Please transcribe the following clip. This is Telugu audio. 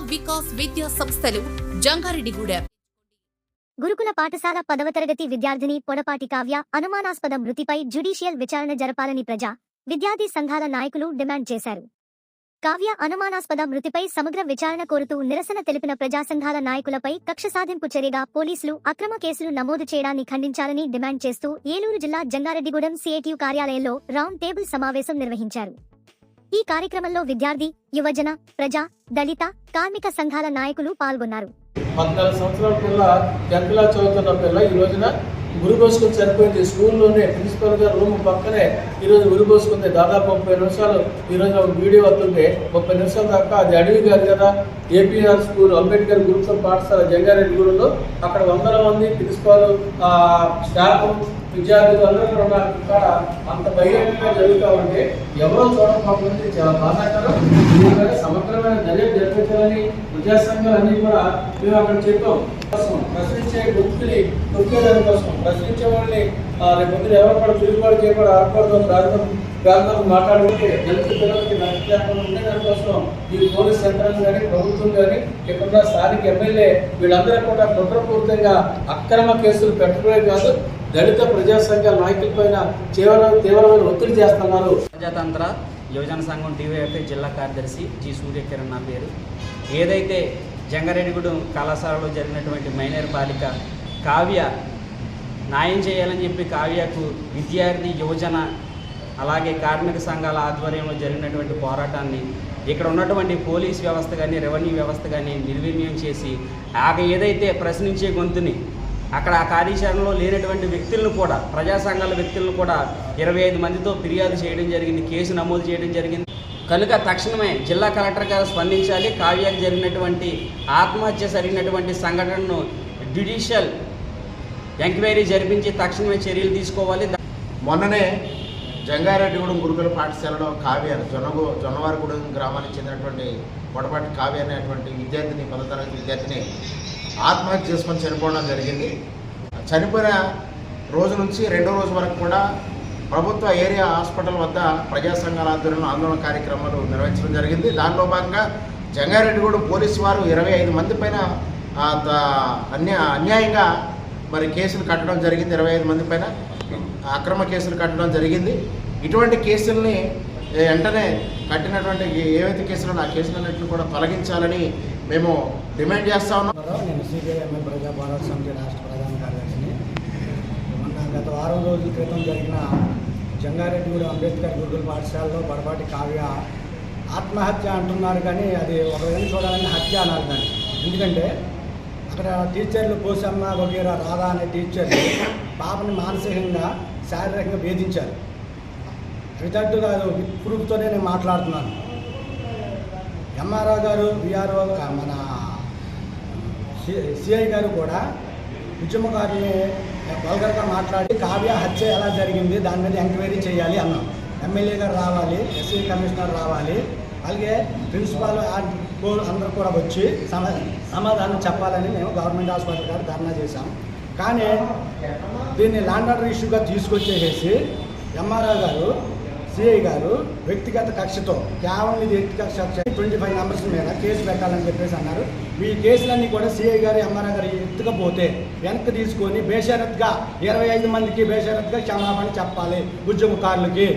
వికాస్ విద్యా సంస్థలు జంగారెడ్డిగూడెం. గురుకుల పాఠశాల పదవ తరగతి విద్యార్థిని పొడపాటి కావ్య అనుమానాస్పద మృతిపై జ్యుడీషియల్ విచారణ జరపాలని ప్రజా విద్యార్థి సంఘాల నాయకులు డిమాండ్ చేశారు. కావ్య అనుమానాస్పద మృతిపై సమగ్ర విచారణ కోరుతూ నిరసన తెలిపిన ప్రజాసంఘాల నాయకులపై కక్ష సాధింపు చర్యగా పోలీసులు అక్రమ కేసులు నమోదు చేయడాన్ని ఖండించాలని డిమాండ్ చేస్తూ ఏలూరు జిల్లా జంగారెడ్డిగూడెం సిఐటియు కార్యాలయంలో రౌండ్ టేబుల్ సమావేశం నిర్వహించారు. ఈ కార్యక్రమంలో విద్యార్థి యువజన ప్రజా దళిత కార్మిక సంఘాల నాయకులు పాల్గొన్నారు. పద్నాలుగు సంవత్సరాల పిల్ల టెన్త్ క్లాస్ చదువుతున్న పిల్ల ఈ రోజున గురి పోసుకుని చనిపోయింది. స్కూల్లోనే ప్రిన్సిపల్ గారు రూమ్ పక్కనే ఈ రోజు గురి పోసుకుంది దాదాపు ముప్పై నిమిషాలు ఈ రోజు ఒక వీడియో వస్తుంది ముప్పై నిమిషాల దాకా అది అడవి గారు కదా. ఏపీఆర్ స్కూల్ అంబేద్కర్ గురుకుల పాఠశాల జంగారెడ్డిగూడెంలో అక్కడ వందల మంది ప్రిన్సిపాల్ ఆ, స్టాఫ్ విద్యార్థులు అందరూ కూడా ఉన్నారు ఇక్కడ అంత బహిరంగంగా జరుగుతూ ఉంటే ఎవరో చూడకపోతే చాలా బాధాకరం. దీనిపై సమగ్రమైన దర్యాప్తు జరిపించాలని విద్యా సంఘాలన్నీ కూడా మేము అక్కడ చెప్పాం. కోసం ప్రశ్నించే గుర్తుని గుర్తించడం కోసం ప్రశ్నించే వాళ్ళని ఆ, రేపు ఎవరు కూడా తిరుగుబాటు చేయకుండా ఆడకూడదు ప్రాంతం ప్రాంతం మాట్లాడుకుంటే దళిత పిల్లలకి నష్టం లేకుండా ఉండే దానికోసం ఈ పోలీస్ యంత్రాంగం కానీ ప్రభుత్వం కానీ ఇక్కడ స్థానిక ఎమ్మెల్యే వీళ్ళందరూ కూడా కుట్రపూర్తంగా అక్రమ కేసులు పెట్టడమే కాదు దళిత ప్రజా సంఘాల నాయకులపైన తీవ్ర తీవ్రమైన ఒత్తిడి చేస్తున్నారు. ప్రజాతంత్ర యువజన సంఘం డివైఎఫ్ఐ జిల్లా కార్యదర్శి జి సూర్యకిరణ్ నా పేరు. ఏదైతే జంగారెడ్డిగూడెం కళాశాలలో జరిగినటువంటి మైనర్ బాలిక కావ్య న్యాయం చేయాలని చెప్పి కావ్యకు విద్యార్థి యువజన అలాగే కార్మిక సంఘాల ఆధ్వర్యంలో జరిగినటువంటి పోరాటాన్ని ఇక్కడ ఉన్నటువంటి పోలీస్ వ్యవస్థ కానీ రెవెన్యూ వ్యవస్థ కానీ నిర్వీర్యం చేసి ఆగ ఏదైతే ప్రశ్నించే గొంతుని అక్కడ ఆ కార్యాచరణలో లేనటువంటి వ్యక్తులను కూడా ప్రజా సంఘాల వ్యక్తులను కూడా ఇరవై ఐదు మందితో ఫిర్యాదు చేయడం జరిగింది కేసు నమోదు చేయడం జరిగింది. కనుక తక్షణమే జిల్లా కలెక్టర్ గారు స్పందించాలి. కావ్యాకి జరిగినటువంటి ఆత్మహత్య జరిగినటువంటి సంఘటనను జ్యుడిషియల్ ఎంక్వైరీ జరిపించి తక్షణమే చర్యలు తీసుకోవాలి. మొన్ననే జంగారెడ్డిగూడెం గురుకుల పాఠశాలలో కావ్య జొన్నగో జొన్నవారిగూడెం గ్రామానికి చెందినటువంటి పొడపాటి కావ్య అనేటువంటి విద్యార్థిని పదో తరగతి విద్యార్థిని ఆత్మహత్య చేసుకొని చనిపోవడం జరిగింది. చనిపోయిన రోజు నుంచి రెండో రోజు వరకు కూడా ప్రభుత్వ ఏరియా హాస్పిటల్ వద్ద ప్రజా సంఘాల ఆధ్వర్యంలో ఆందోళన కార్యక్రమాలు నిర్వహించడం జరిగింది. దానిలో భాగంగా జంగారెడ్డిగూడ పోలీసు వారు ఇరవై ఐదు మంది పైన అన్యా అన్యాయంగా మరి కేసులు కట్టడం జరిగింది. ఇరవై ఐదు మంది పైన అక్రమ కేసులు కట్టడం జరిగింది. ఇటువంటి కేసుల్ని వెంటనే కట్టినటువంటి ఏవైతే కేసులు ఆ కేసులన్నింటినీ కూడా తొలగించాలని మేము డిమాండ్ చేస్తా ఉన్నాం. నేను సిపిఐఎంఏ ప్రజా భారత సమితి రాష్ట్ర ప్రధాన కార్యదర్శిని. మొన్న గత వారం రోజుల క్రితం జరిగిన జంగారెడ్డిగూడెం అంబేద్కర్ గురుకుల పాఠశాలలో పొరపాటి కావ్య ఆత్మహత్య అంటున్నారు కానీ అది ఒక విధంగా చూడాలని హత్య అన్నారు కానీ. ఎందుకంటే అక్కడ టీచర్లు పోసమ్మ వగేరా రాధా అనే టీచర్లు పాపని మానసికంగా శారీరకంగా వేధించారు. వితట్టు కాదు ప్రూఫ్తోనే నేను మాట్లాడుతున్నాను. ఎంఆర్ఓ గారు విఆర్ఓ మన సిఐ గారు కూడా ఉద్యమకారుల్ని వల్గర్గా మాట్లాడి కావ్య హత్య ఎలా జరిగింది దాని మీద ఎంక్వైరీ చేయాలి అన్నాం. ఎమ్మెల్యే గారు రావాలి ఎస్సీ కమిషనర్ రావాలి. అలాగే ప్రిన్సిపాల్ అందరూ కూడా వచ్చి సమా సమాధానం చెప్పాలని మేము గవర్నమెంట్ హాస్పిటల్ గారు ధర్నా చేశాం. కానీ దీన్ని ల్యాండ్ ఆర్డర్ ఇష్యూగా తీసుకొచ్చేసేసి ఎంఆర్ఓ గారు సిఐ గారు వ్యక్తిగత కక్షతో కేవలం ఇది వ్యక్తిగత కక్ష ట్వంటీ ఫైవ్ మెంబర్స్ మీద కేసు పెట్టాలని చెప్పేసి అన్నారు. ఈ కేసులన్నీ కూడా సిఐ గారు ఎంఆర్ఓ గారు ఎత్తుకపోతే వెనక్కి తీసుకొని బేషరత్గా ఇరవై ఐదు మందికి బేషరత్గా క్షమాపణ చెప్పాలి ఉద్యమకారులకి.